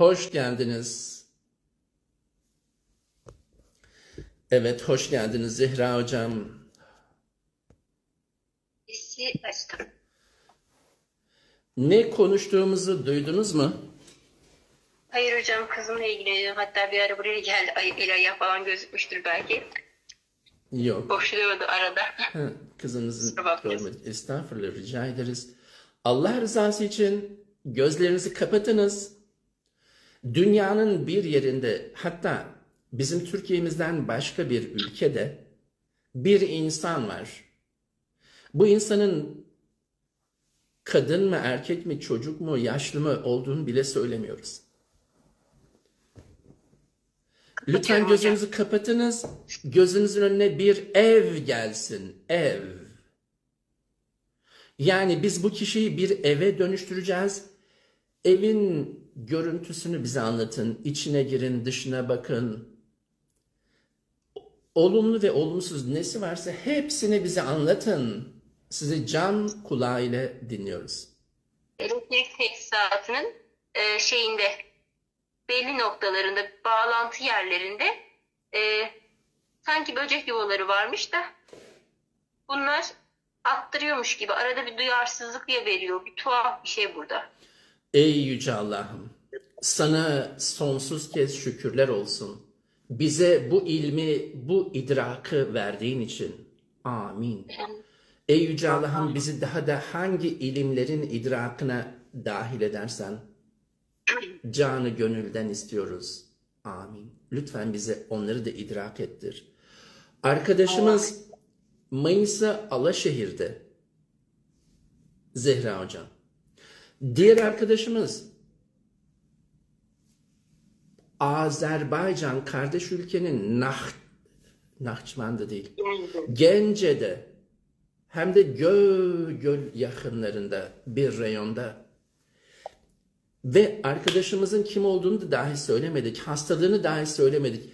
hoş geldiniz. Evet, hoş geldiniz Zehra Hocam. Sesi açtım. Ne konuştuğumuzu duydunuz mu? Hayır hocam kızımla ilgileniyorum. Hatta bir ara buraya geldi. Ay, el ayağı falan gözükmüştür belki. Yok. Boşluyordu arada. Ha, kızınızı Kusura bakmayın. görmedik. Estağfurullah, rica ederiz. Allah rızası için gözlerinizi kapatınız. Dünyanın bir yerinde, hatta bizim Türkiye'mizden başka bir ülkede bir insan var. Bu insanın kadın mı, erkek mi, çocuk mu, yaşlı mı olduğunu bile söylemiyoruz. Lütfen gözünüzü kapatınız. Gözünüzün önüne bir ev gelsin. Ev. Yani biz bu kişiyi bir eve dönüştüreceğiz. Evin görüntüsünü bize anlatın. İçine girin, dışına bakın. Olumlu ve olumsuz nesi varsa hepsini bize anlatın. Sizi can kulağıyla dinliyoruz. Elektrik tesisatının e, şeyinde belli noktalarında bağlantı yerlerinde e, sanki böcek yuvaları varmış da bunlar attırıyormuş gibi arada bir duyarsızlık ya veriyor. Bir tuhaf bir şey burada. Ey yüce Allah'ım, sana sonsuz kez şükürler olsun. Bize bu ilmi, bu idrakı verdiğin için. Amin. Ey yüce Allah'ım bizi daha da hangi ilimlerin idrakına dahil edersen canı gönülden istiyoruz. Amin. Lütfen bize onları da idrak ettir. Arkadaşımız Mayıs'a Alaşehir'de Zehra Hocam. Diğer arkadaşımız Azerbaycan kardeş ülkenin Nah Nahçıvan'da değil. Gence'de hem de göl göl yakınlarında bir reyonda ve arkadaşımızın kim olduğunu da dahi söylemedik. Hastalığını dahi söylemedik.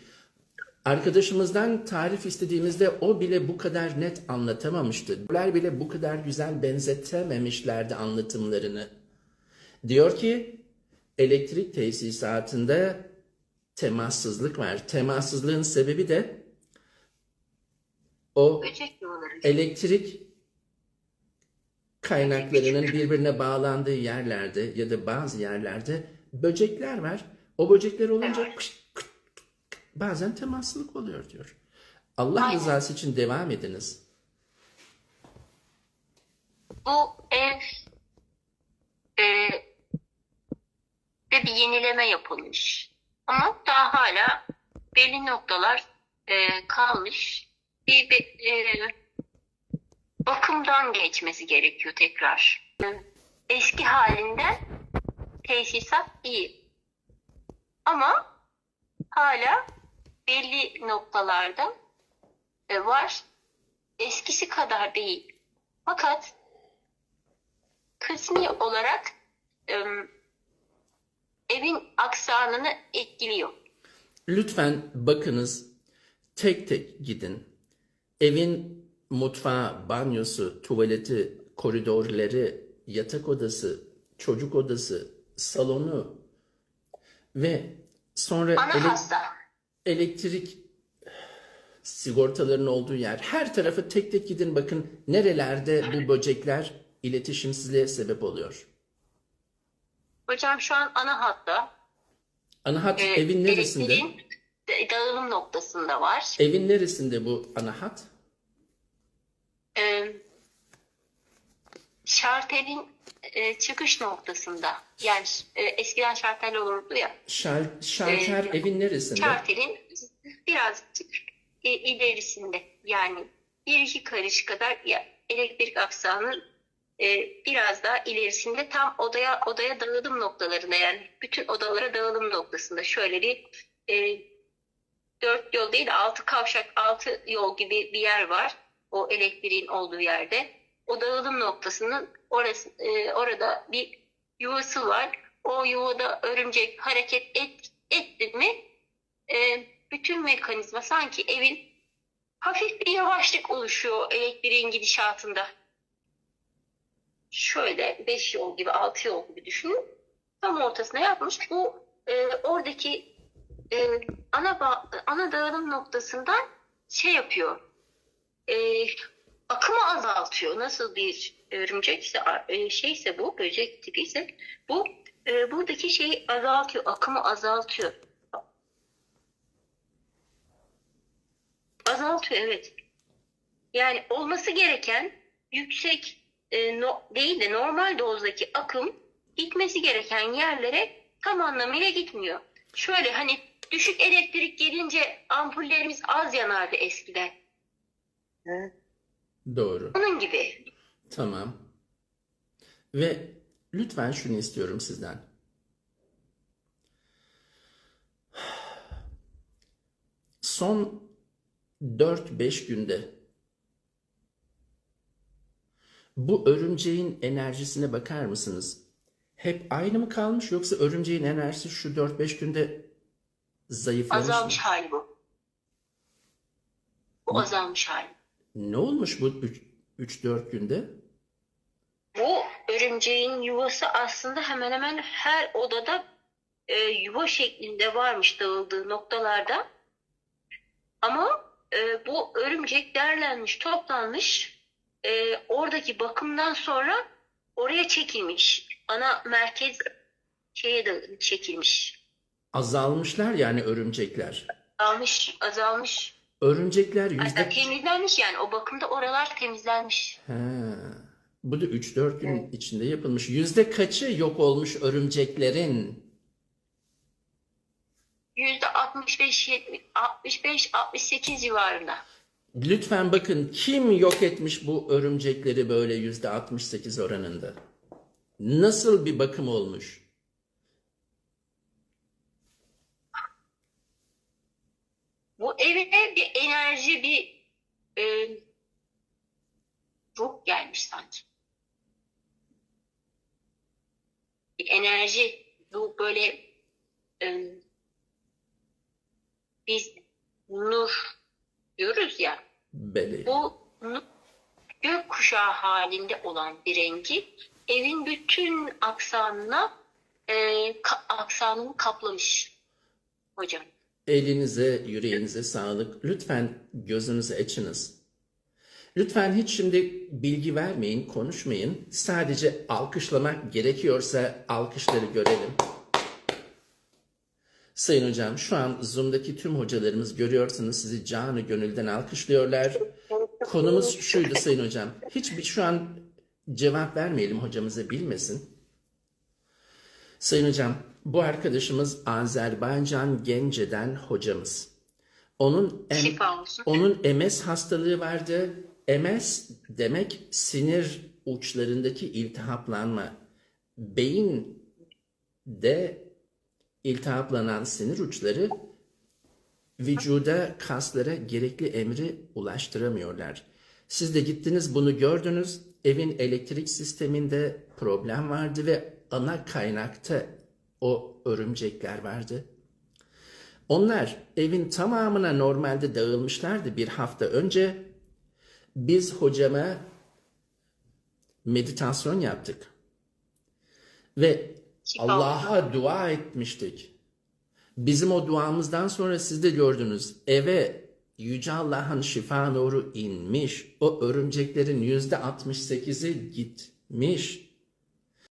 Arkadaşımızdan tarif istediğimizde o bile bu kadar net anlatamamıştı. Bunlar bile bu kadar güzel benzetememişlerdi anlatımlarını. Diyor ki elektrik tesisatında temassızlık var. Temassızlığın sebebi de o elektrik kaynaklarının birbirine bağlandığı yerlerde ya da bazı yerlerde böcekler var. O böcekler olunca kıt kıt kıt kıt bazen temassızlık oluyor diyor. Allah Aynen. rızası için devam ediniz. Bu ev e, de bir yenileme yapılmış. Ama daha hala belli noktalar e, kalmış. Bir, bir, e, bakımdan geçmesi gerekiyor tekrar. E, Eski halinden tesisat iyi. Ama hala belli noktalarda e, var. Eskisi kadar değil. Fakat kısmi olarak em, evin aksanını etkiliyor. Lütfen bakınız tek tek gidin. Evin mutfağı, banyosu, tuvaleti, koridorları, yatak odası, çocuk odası, salonu ve sonra ele- elektrik sigortaların olduğu yer. Her tarafı tek tek gidin bakın nerelerde bu böcekler iletişimsizliğe sebep oluyor. Hocam şu an ana hatta. Ana hat e, evin neresinde? dağılım noktasında var. Evin neresinde bu ana hat? E, şartelin e, çıkış noktasında. Yani e, eskiden şartel olurdu ya. Şal, şalter Ee, evin neresinde? Şartelin birazcık e, ilerisinde yani bir iki karış kadar ya, elektrik aksanı e, biraz daha ilerisinde tam odaya odaya dağılım noktalarında yani bütün odalara dağılım noktasında şöyle bir e, dört yol değil altı kavşak altı yol gibi bir yer var o elektriğin olduğu yerde o dağılım noktasının orası e, orada bir yuvası var o yuvada örümcek hareket et, etti mi e, bütün mekanizma sanki evin hafif bir yavaşlık oluşuyor elektriğin gidişatında. Şöyle 5 yol gibi 6 yol gibi düşünün. Tam ortasına yapmış. Bu e, oradaki e, ana ba- ana dağılım noktasından şey yapıyor. E, akımı azaltıyor. Nasıl bir örümcekse e, şeyse bu böcek tipi ise bu e, buradaki şeyi azaltıyor. Akımı azaltıyor. Azaltıyor evet. Yani olması gereken yüksek e, no- değil de normal dozdaki akım gitmesi gereken yerlere tam anlamıyla gitmiyor. Şöyle hani düşük elektrik gelince ampullerimiz az yanardı eskiden. Doğru. Onun gibi. Tamam. Ve lütfen şunu istiyorum sizden. Son 4-5 günde bu örümceğin enerjisine bakar mısınız? Hep aynı mı kalmış yoksa örümceğin enerjisi şu 4-5 günde zayıflamış mı? Azalmış hali bu. Bu azalmış hali. Ne olmuş bu 3-4 günde? Bu örümceğin yuvası aslında hemen hemen her odada e, yuva şeklinde varmış dağıldığı noktalarda. Ama e, bu örümcek derlenmiş, toplanmış. E, oradaki bakımdan sonra oraya çekilmiş. Ana merkez şeye de çekilmiş. Azalmışlar yani örümcekler. Azalmış, azalmış. Örümcekler yüzde... Hatta temizlenmiş yani. O bakımda oralar temizlenmiş. He. Bu da 3-4 gün içinde yapılmış. Yüzde kaçı yok olmuş örümceklerin? Yüzde 65, 65, 68 civarında. Lütfen bakın kim yok etmiş bu örümcekleri böyle yüzde 68 oranında? Nasıl bir bakım olmuş? Bu evine bir enerji, bir e, ruh gelmiş sanki. Bir enerji, bu böyle e, biz nur diyoruz ya, Beli. bu nur, gökkuşağı halinde olan bir rengi evin bütün aksanına e, ka- aksanını kaplamış hocam. Elinize, yüreğinize sağlık. Lütfen gözünüzü açınız. Lütfen hiç şimdi bilgi vermeyin, konuşmayın. Sadece alkışlamak gerekiyorsa alkışları görelim. Sayın hocam, şu an Zoom'daki tüm hocalarımız görüyorsunuz sizi canı gönülden alkışlıyorlar. Konumuz şuydu Sayın hocam. Hiçbir şu an cevap vermeyelim hocamıza bilmesin. Sayın hocam, bu arkadaşımız Azerbaycan Gence'den hocamız. Onun em- onun MS hastalığı vardı. MS demek sinir uçlarındaki iltihaplanma. Beyinde iltihaplanan sinir uçları vücuda, kaslara gerekli emri ulaştıramıyorlar. Siz de gittiniz bunu gördünüz. Evin elektrik sisteminde problem vardı ve ana kaynakta o örümcekler vardı. Onlar evin tamamına normalde dağılmışlardı bir hafta önce. Biz hocama meditasyon yaptık. Ve Allah'a dua etmiştik. Bizim o duamızdan sonra siz de gördünüz. Eve Yüce Allah'ın şifa nuru inmiş. O örümceklerin yüzde 68'i gitmiş.